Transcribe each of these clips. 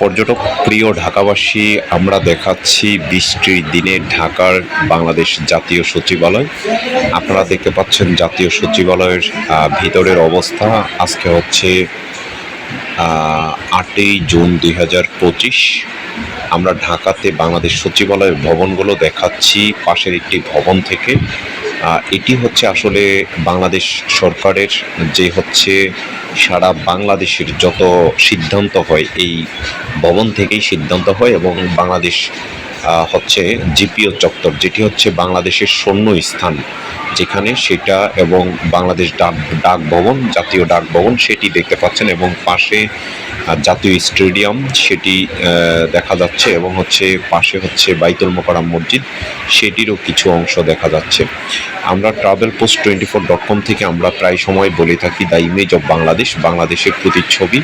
পর্যটক প্রিয় ঢাকাবাসী, আমরা দেখাচ্ছি বৃষ্টির দিনে ঢাকার বাংলাদেশ জাতীয় সচিবালয়। আপনারা দেখতে পাচ্ছেন জাতীয় সচিবালয়ের ভিতরের অবস্থা। আজকে হচ্ছে আটই জুন দুই হাজার পঁচিশ। আমরা ঢাকাতে বাংলাদেশ সচিবালয়ের ভবনগুলো দেখাচ্ছি। পাশের একটি ভবন থেকে এটি হচ্ছে আসলে বাংলাদেশ সরকারের যে হচ্ছে সারা বাংলাদেশের যত সিদ্ধান্ত হয়, এই ভবন থেকেই সিদ্ধান্ত হয় এবং বাংলাদেশ হচ্ছে জিপিও চত্বর, যেটি হচ্ছে বাংলাদেশের শূন্য স্থান যেখানে সেটা এবং বাংলাদেশ ডাক ডাক ভবন, জাতীয় ডাক ভবন সেটি দেখতে পাচ্ছেন এবং পাশে জাতীয় স্টেডিয়াম সেটি দেখা যাচ্ছে এবং হচ্ছে পাশে হচ্ছে বাইতুল মোকারাম মসজিদ সেটিরও কিছু অংশ দেখা যাচ্ছে। আমরা travel post twenty four dot com থেকে আমরা প্রায় সময় বলে থাকি দ্য ইমেজ অফ বাংলাদেশ বাংলাদেশের প্রতিচ্ছবি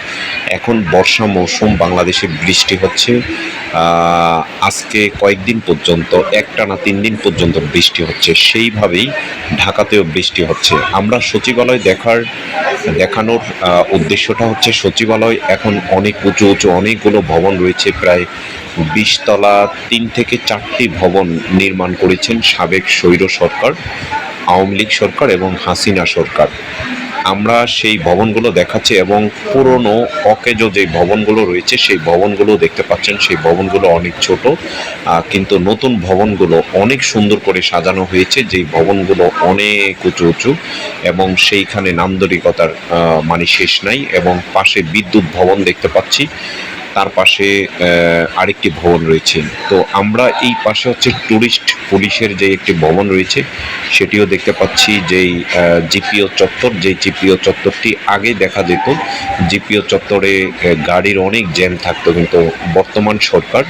এখন বর্ষা মৌসুম, বাংলাদেশে বৃষ্টি হচ্ছে। আজকে কয়েকদিন পর্যন্ত, একটানা তিন দিন পর্যন্ত বৃষ্টি হচ্ছে। সেইভাবেই ঢাকাতেও বৃষ্টি হচ্ছে। আমরা সচিবালয় দেখার, দেখানোর উদ্দেশ্যটা হচ্ছে সচিবালয় এখন অনেক উঁচু উঁচু অনেকগুলো ভবন রয়েছে। প্রায় বিশতলা তিন থেকে চারটি ভবন নির্মাণ করেছেন সাবেক স্বৈর সরকার, আওয়ামী লীগ সরকার এবং হাসিনা সরকার। আমরা সেই ভবনগুলো দেখাচ্ছি এবং পুরনো অকেজ যে ভবনগুলো রয়েছে, সেই ভবনগুলো দেখতে পাচ্ছেন। সেই ভবনগুলো অনেক ছোট কিন্তু নতুন ভবনগুলো অনেক সুন্দর করে সাজানো হয়েছে। যেই ভবনগুলো অনেক উঁচু উঁচু এবং সেইখানে নান্দরিকতার মানে শেষ নাই এবং পাশে বিদ্যুৎ ভবন দেখতে পাচ্ছি। তার পাশে আরেকটি ভবন রয়েছে। তো আমরা এই পাশে হচ্ছে ট্যুরিস্ট পুলিশের যে একটি ভবন রয়েছে, সেটিও দেখতে পাচ্ছি যেই জিপিও চত্বর। যে জিপিও চত্বরটি আগে দেখা যেত, জিপিও চত্বরে গাড়ির অনেক জ্যাম থাকতো, কিন্তু বর্তমান সরকার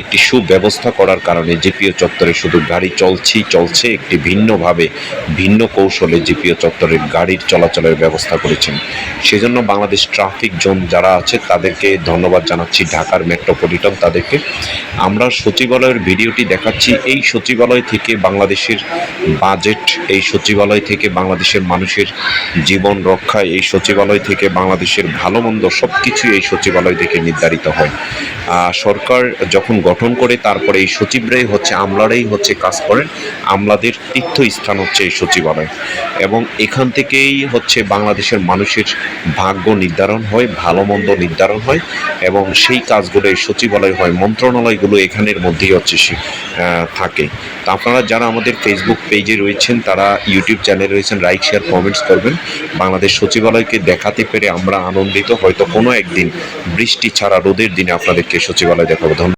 একটি সুব্যবস্থা করার কারণে জিপিও চত্বরে শুধু গাড়ি চলছেই চলছে, একটি ভিন্নভাবে, ভিন্ন কৌশলে জিপিও চত্বরের গাড়ির চলাচলের ব্যবস্থা করেছেন। সেজন্য বাংলাদেশ ট্রাফিক জোন যারা আছে, তাদেরকে ধন্যবাদ জানাচ্ছি ঢাকার মেট্রোপলিটন তাদেরকে। আমরা সচিবালয়ের ভিডিওটি দেখাচ্ছি। এই সচিবালয় থেকে বাংলাদেশের বাজেট, এই সচিবালয় থেকে বাংলাদেশের মানুষের জীবন রক্ষা, এই সচিবালয় থেকে বাংলাদেশের ভালো মন্দ সব কিছুই এই সচিবালয় থেকে নির্ধারিত হয়। সরকার যখন গঠন করে, তারপরে এই সচিবরাই হচ্ছে, আমলারাই হচ্ছে কাজ করেন। আমলাদের তীর্থস্থান হচ্ছে এই সচিবালয়। এবং এখান থেকেই হচ্ছে বাংলাদেশের মানুষের ভাগ্য নির্ধারণ হয়, ভালো মন্দ নির্ধারণ হয় এবং সেই কাজগুলো সচিবালয় হয়, মন্ত্রণালয়গুলো এখানের মধ্যেই হচ্ছে থাকে। তা আপনারা যারা আমাদের ফেসবুক পেজে রয়েছেন, তারা ইউটিউব চ্যানেলে রয়েছেন লাইক শেয়ার কমেন্টস করবেন। বাংলাদেশ সচিবালয়কে দেখাতে পেরে আমরা আনন্দিত। হয়তো কোনো একদিন বৃষ্টি ছাড়া রোদের দিনে আপনাদেরকে সচিবালয় দেখাবো। ধন্যবাদ।